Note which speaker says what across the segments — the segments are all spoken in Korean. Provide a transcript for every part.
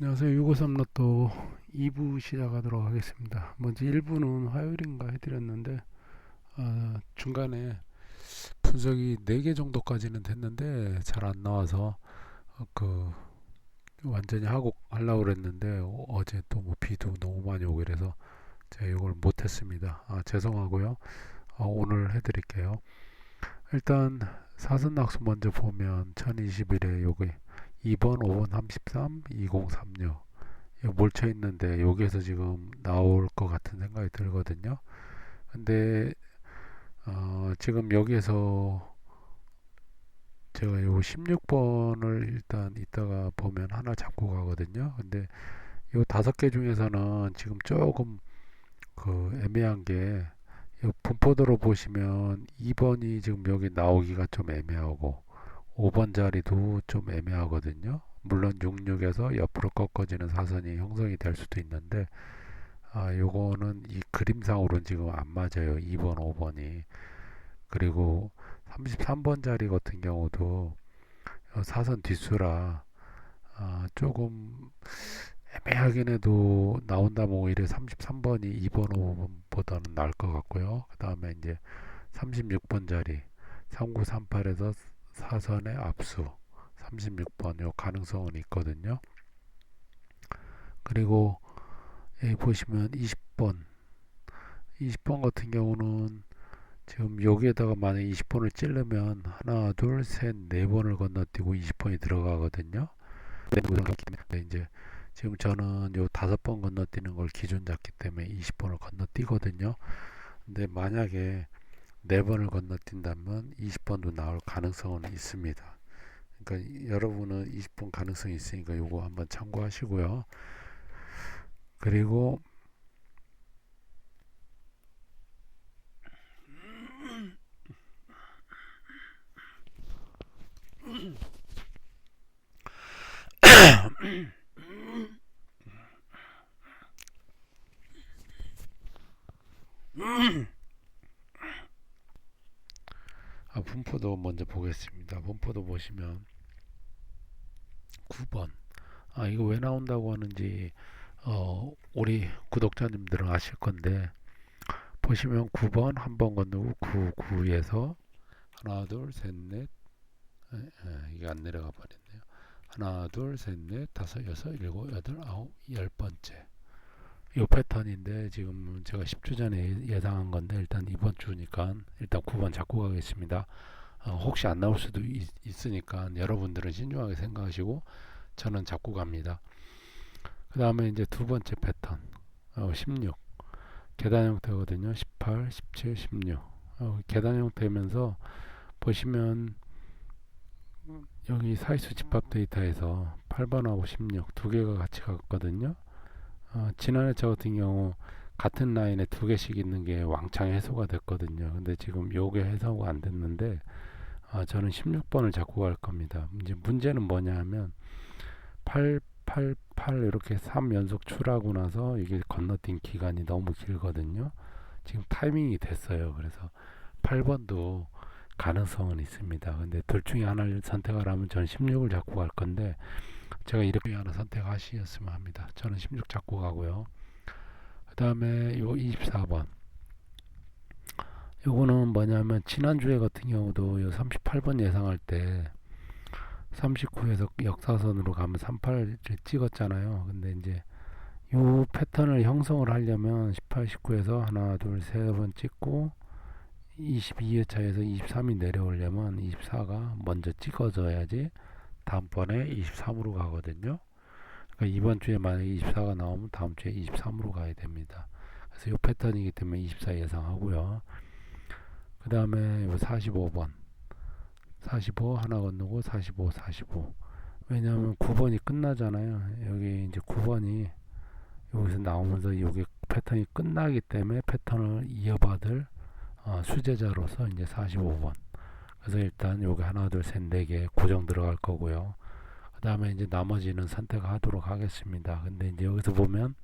Speaker 1: 안녕하세요. 653 로또 2부 시작하도록 하겠습니다. 먼저 1부는 화요일인가 해드렸는데 어, 중간에 분석이 4개 정도까지는 됐는데 잘 안 나와서 어, 그 완전히 하고 하려고 그랬는데 어, 어제 또 뭐 비도 너무 많이 오고 그래서 제가 이걸 못했습니다. 아, 죄송하고요. 어, 오늘 해드릴게요. 일단 사선 낙수 먼저 보면 1021에 요게 2번, 5번, 33, 2036 이거 몰쳐 있는데 여기에서 지금 나올 것 같은 생각이 들거든요. 근데 어, 지금 여기에서 제가 요 16번을 일단 이따가 보면 하나 잡고 가거든요. 근데 요 다섯 개 중에서는 지금 조금 그 애매한 게 분포도로 보시면 2번이 지금 여기 나오기가 좀 애매하고 5번 자리도 좀 애매하거든요. 물론 66에서 옆으로 꺾어지는 사선이 형성이 될 수도 있는데 아 요거는 이 그림상으로는 지금 안 맞아요. 2번, 5번이. 그리고 33번 자리 같은 경우도 사선 뒷수라 아 조금 애매하긴 해도 나온다면 오히려 33번이 2번, 5번보다는 나을 것 같고요. 그 다음에 이제 36번 자리 3938에서 사선의 압수 36번 요 가능성은 있거든요. 그리고 여기 보시면 20번 20번 같은 경우는 지금 여기에다가 만약 20번을 찌르면 하나 둘 셋 네 번을 건너뛰고 20번이 들어가거든요. 네, 이제 지금 저는 요 다섯 번 건너뛰는 걸 기준 잡기 때문에 20번을 건너뛰거든요. 근데 만약에 네 번을 건너뛴다면 20번도 나올 가능성은 있습니다. 그러니까 여러분은 20번 가능성이 있으니까 요거 한번 참고하시고요. 그리고 아, 분포도 먼저 보겠습니다. 분포도 보시면 9번. 아, 이거 왜 나온다고 하는지 어, 우리 구독자님들은 아실 건데 보시면 9번 한 번 건너고 9, 9에서 하나, 둘, 셋, 넷 이게 안 내려가 버렸네요. 하나, 둘, 셋, 넷, 다섯, 여섯, 일곱, 여덟, 아홉, 열 번째. 이 패턴인데 지금 제가 10주 전에 예상한 건데 일단 이번 주니까 일단 9번 잡고 가겠습니다. 어, 혹시 안 나올 수도 있, 으니까 여러분들은 신중하게 생각하시고 저는 잡고 갑니다. 그 다음에 이제 두 번째 패턴 어, 16 계단 형태거든요. 18, 17, 16 어, 계단 형태면서 보시면 여기 사이수 집합 데이터에서 8번하고 16 두 개가 같이 갔거든요. 어, 지난해 저 같은 경우 같은 라인에 두 개씩 있는 게 왕창 해소가 됐거든요. 근데 지금 요게 해소가 안 됐는데 어, 저는 16번을 잡고 갈 겁니다. 이제 문제는 뭐냐 하면 8, 8, 8 이렇게 3 연속 출하고 나서 이게 건너뛴 기간이 너무 길거든요. 지금 타이밍이 됐어요. 그래서 8번도 가능성은 있습니다. 근데 둘 중에 하나를 선택하라면 저는 16을 잡고 갈 건데 제가 이렇게 하나 선택하시었으면 합니다. 저는 16 잡고 가고요. 그 다음에 요 24번. 요거는 뭐냐면 지난주에 같은 경우도 요 38번 예상할 때 39에서 역사선으로 가면 38을 찍었잖아요. 근데 이제 요 패턴을 형성을 하려면 18, 19에서 하나, 둘, 세 번 찍고 22회차에서 23이 내려오려면 24가 먼저 찍어져야지 다음번에 23으로 가거든요. 그러니까 이번 주에 만약에 24가 나오면 다음 주에 23으로 가야 됩니다. 그래서 이 패턴이기 때문에 24 예상하고요. 그 다음에 45번 45 하나 건너고 45 45 왜냐하면 9번이 끝나잖아요. 여기 이제 9번이 여기서 나오면서 여기 패턴이 끝나기 때문에 패턴을 이어받을 어, 수제자로서 이제 45번 그래서 일단 여기 하나 둘셋네 개 고정 들어갈 거고요. 그 다음에 이제 나머지는 선택하도록 하겠습니다. 근데 이제 여기서 보면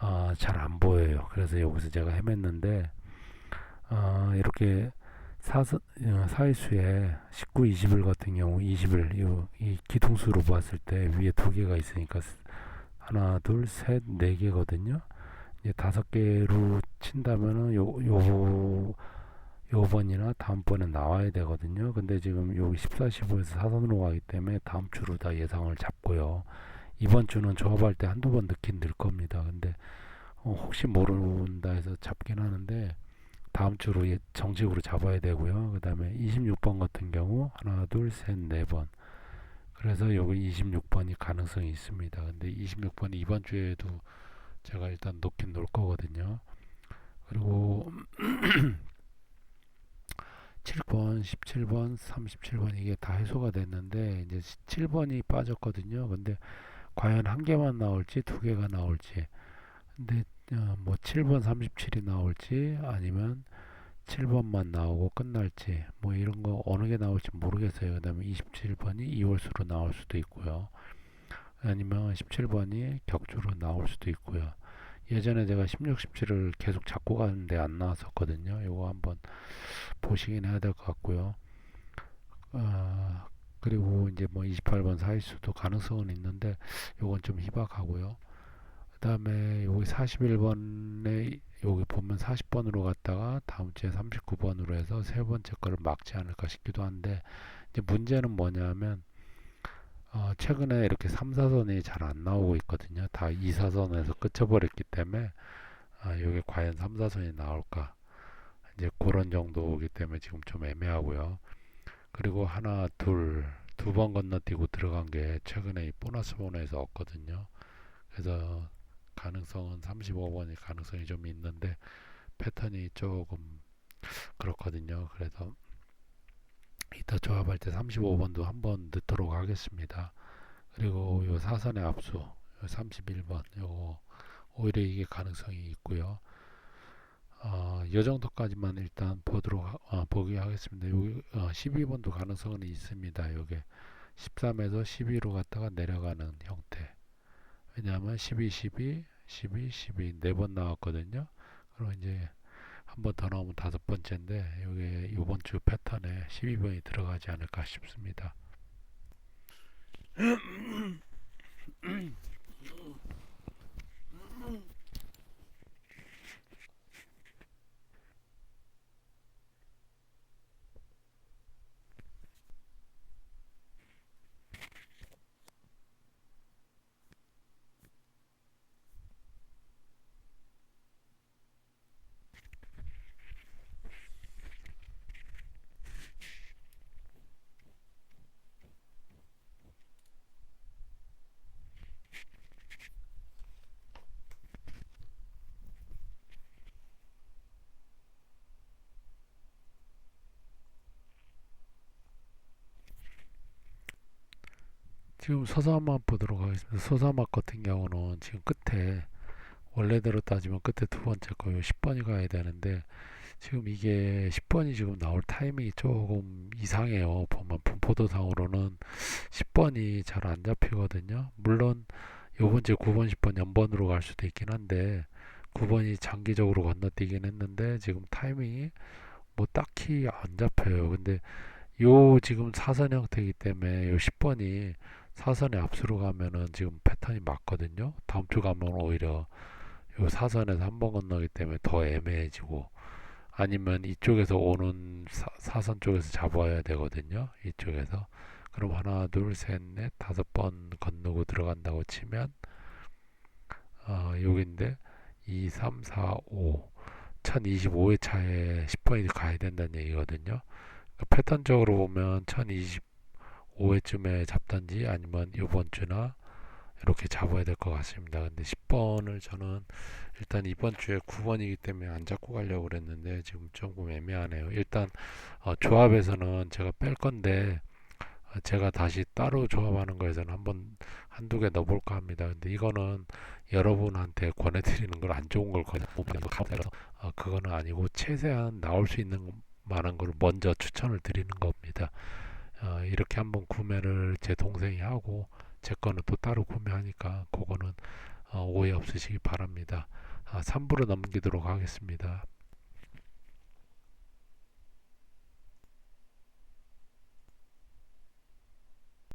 Speaker 1: 어, 잘 안 보여요. 그래서 여기서 제가 헤맸는데 어, 이렇게 사선, 어, 사이수에 19, 20일 같은 경우 20일 요, 이 기둥수로 봤을 때 위에 두 개가 있으니까 스- 하나, 둘, 셋, 네 개거든요. 이제 다섯 개로 친다면은 요, 요, 요번이나 다음번에 나와야 되거든요. 근데 지금 여기 14, 15에서 사선으로 가기 때문에 다음 주로 다 예상을 잡고요. 이번 주는 조합할 때 한두 번 넣긴 늘 겁니다. 근데 어, 혹시 모른다 해서 잡긴 하는데 다음 주로 예- 정식으로 잡아야 되고요. 그 다음에 26번 같은 경우 하나, 둘, 셋, 네 번. 그래서 여기 26번이 가능성이 있습니다. 근데 26번이 이번 주에도 제가 일단 놓긴 놓을 거거든요. 그리고 7번, 17번, 37번 이게 다 해소가 됐는데 이제 7번이 빠졌거든요. 근데 과연 한 개만 나올지 두 개가 나올지. 근데 어, 뭐 7번 37이 나올지 아니면 7번만 나오고 끝날지 뭐 이런 거 어느 게 나올지 모르겠어요. 그 다음에 27번이 2월수로 나올 수도 있고요. 아니면 17번이 격주로 나올 수도 있고요. 예전에 제가 16, 17을 계속 잡고 가는데 안 나왔었거든요. 이거 한번 보시긴 해야 될 것 같고요. 어, 그리고 이제 뭐 28번 사이수도 가능성은 있는데 요건 좀 희박하고요. 그 다음에 여기 41번에 여기 보면 40번으로 갔다가 다음 주에 39번으로 해서 세 번째 거를 막지 않을까 싶기도 한데 이제 문제는 뭐냐면 어, 최근에 이렇게 3, 4선이 잘 안 나오고 있거든요. 다 2, 4선에서 끝쳐버렸기 때문에 아, 이게 과연 3, 4선이 나올까 이제 그런 정도이기 때문에 지금 좀 애매하고요. 그리고 하나, 둘, 두 번 건너뛰고 들어간 게 최근에 이 보너스 번호에서 없거든요. 그래서 가능성은 35번이 가능성이 좀 있는데 패턴이 조금 그렇거든요. 그래서 이따 조합할 때 35번도 한번 넣도록 하겠습니다. 그리고 요 사선의 압수 요 31번 요거 오히려 이게 가능성이 있고요. 어, 요 정도까지만 일단 보도록 하, 어, 보기 하겠습니다. 여기 어, 12번도 가능성은 있습니다. 요게 13에서 12로 갔다가 내려가는 형태. 왜냐하면 12, 12, 12, 12 네 번 나왔거든요. 그럼 이제 한 번 더 나오면 다섯 번째인데 이게 이번 주 패턴에 12번이 들어가지 않을까 싶습니다. 지금 서사막 보도록 하겠습니다. 서사막 같은 경우는 지금 끝에 원래대로 따지면 끝에 두 번째 거요 10번이 가야 되는데 지금 이게 10번이 지금 나올 타이밍이 조금 이상해요. 보면 분포도상으로는 10번이 잘 안 잡히거든요. 물론 요번 주 9번, 10번 연번으로 갈 수도 있긴 한데 9번이 장기적으로 건너뛰긴 했는데 지금 타이밍이 뭐 딱히 안 잡혀요. 근데 요 지금 사선 형태이기 때문에 요 10번이 사선에 앞으로 가면은 지금 패턴이 맞거든요. 다음 주 가면 오히려 요 사선에서 한 번 건너기 때문에 더 애매해지고 아니면 이쪽에서 오는 사, 선 쪽에서 잡아야 되거든요. 이쪽에서 그럼 하나 둘셋넷 다섯 번 건너고 들어간다고 치면 어, 여기인데 2, 3, 4, 5 1025회 차에 10번이 가야 된다는 얘기거든요. 그러니까 패턴적으로 보면 1025회쯤에 잡던지 아니면 이번 주나 이렇게 잡아야 될 것 같습니다. 근데 10번을 저는 일단 이번 주에 9번이기 때문에 안 잡고 가려고 그랬는데 지금 조금 애매하네요. 일단 어, 조합에서는 제가 뺄 건데 어, 제가 다시 따로 조합하는 거에서는 한번 한두 개 넣어볼까 합니다. 근데 이거는 여러분한테 권해드리는 걸 안 좋은 걸 권해보면 어, 그거는 아니고 최대한 나올 수 있는 만한 걸 먼저 추천을 드리는 겁니다. 어, 이렇게 한번 구매를 제 동생이 하고 제 거는 또 따로 구매하니까 그거는 어, 오해 없으시기 바랍니다. 아, 3부로 넘기도록 하겠습니다.